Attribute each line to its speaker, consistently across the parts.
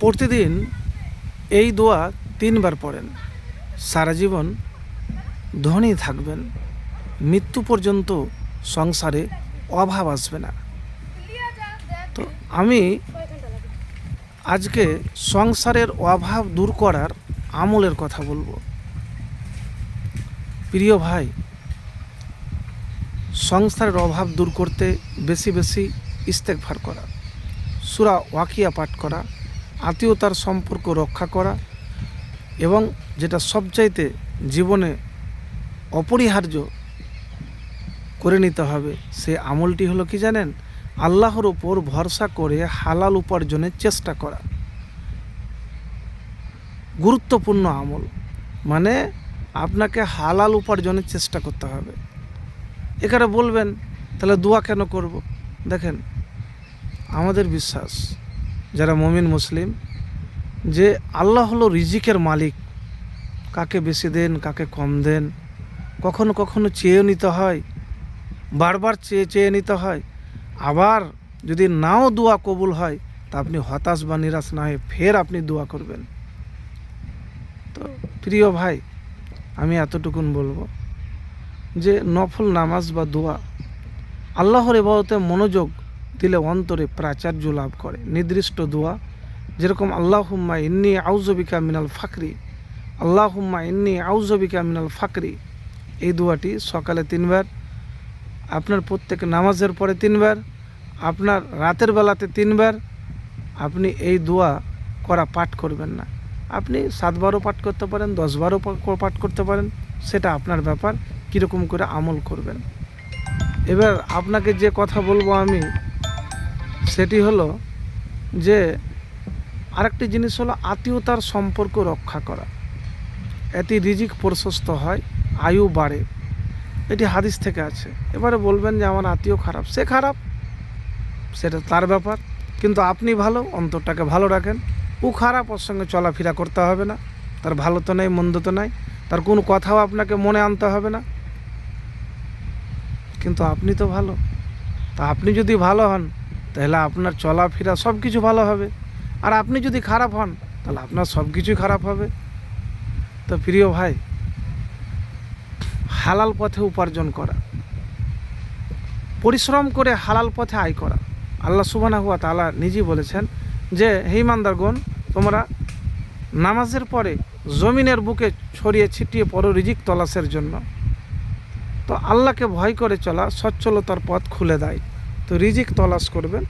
Speaker 1: প্রতিদিন এই দোয়া তিনবার পড়েন। সারা জীবন ধনী থাকবেন। মৃত্যু পর্যন্ত সংসারে অভাব আসবে না। তো আমি আজকে সংসারের অভাব দূর করার আমলের কথা বলব। প্রিয় ভাই, সংসারের অভাব দূর করতে বেশি বেশি ইস্তেকভার করা, সুরা ওয়াকিয়া পাঠ করা আত্মীয়তার সম্পর্ক রক্ষা করা এবং যেটা সবচাইতে জীবনে অপরিহার্য করে নিতে হবে, সে আমলটি হলো কি জানেন? আল্লাহর ওপর ভরসা করে হালাল উপার্জনের চেষ্টা করা। গুরুত্বপূর্ণ আমল। মানে আপনাকে হালাল উপার্জনের চেষ্টা করতে হবে। এখানে বলবেন, তাহলে দোয়া কেন করব? দেখেন, আমাদের বিশ্বাস যারা মমিন মুসলিম, যে আল্লাহ হলো রিজিকের মালিক। কাকে বেশি দেন, কাকে কম দেন, কখনো কখনো চেয়েও নিতে হয়, বারবার চেয়ে চেয়ে নিতে হয়। আবার যদি নাও দোয়া কবুল হয়, তা আপনি হতাশ বা নিরাশ না হয়ে ফের আপনি দোয়া করবেন। তো প্রিয় ভাই, আমি এতটুকুন বলব যে নফল নামাজ বা দোয়া আল্লাহর এবাদতে মনোযোগ দিলে অন্তরে প্রাচার্য লাভ করে। নির্দিষ্ট দোয়া, যেরকম আল্লাহ হুম্মা ইন্নি আউজবিকা মিনাল ফাকরি আল্লাহ হুম্মা ইন্নি আউজবিকা মিনাল ফাকরি এই দোয়াটি সকালে তিনবার, আপনার প্রত্যেক নামাজের পরে তিনবার, আপনার রাতের বেলাতে তিনবার, আপনি এই দোয়া করা পাঠ করবেন না। আপনি সাতবারও পাঠ করতে পারেন, দশবারও পাঠ করতে পারেন, সেটা আপনার ব্যাপার, কীরকম করে আমল করবেন। এবার আপনাকে যে কথা বলব আমি সেটি হলো যে আরেকটি জিনিস হলো আত্মীয়তার সম্পর্ক রক্ষা করা। এতে রিজিক প্রশস্ত হয়, আয়ু বাড়ে। এটি হাদিস থেকে আছে। এবারে বলবেন যে আমার আত্মীয় খারাপ, সে খারাপ, সেটা তার ব্যাপার। কিন্তু আপনি ভালো, অন্তরটাকে ভালো রাখেন। ও খারাপ, ওর সঙ্গে চলাফেরা করতে হবে না। তার ভালো তো নেই, মন্দ তো নাই। তার কোনো কথাও আপনাকে মনে আনতে হবে না। কিন্তু আপনি তো ভালো। তা আপনি যদি ভালো হন তাহলে আপনার চলাফেরা সব কিছু ভালো হবে। আর আপনি যদি খারাপ হন, তাহলে আপনার সব কিছুই খারাপ হবে। তো প্রিয় ভাই, হালাল পথে উপার্জন করা, পরিশ্রম করে হালাল পথে আয় করা। আল্লাহ সুবানা হুয়া তালা নিজেই বলেছেন যে, হে ইমানদারগণ, তোমরা নামাজের পরে জমিনের বুকে ছড়িয়ে ছিটিয়ে পড়ো রিজিক তলাশের জন্য। তো আল্লাহকে ভয় করে চলা সচ্ছলতার পথ খুলে দেয়। তো রিজিক তলাশ করবেন,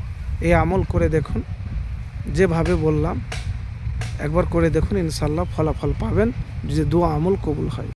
Speaker 1: এই আমল করে দেখুন। যেভাবে বললাম, একবার করে দেখুন ইনশাল্লাহ ফলাফল পাবেন যে দু আমল কবুল হয়।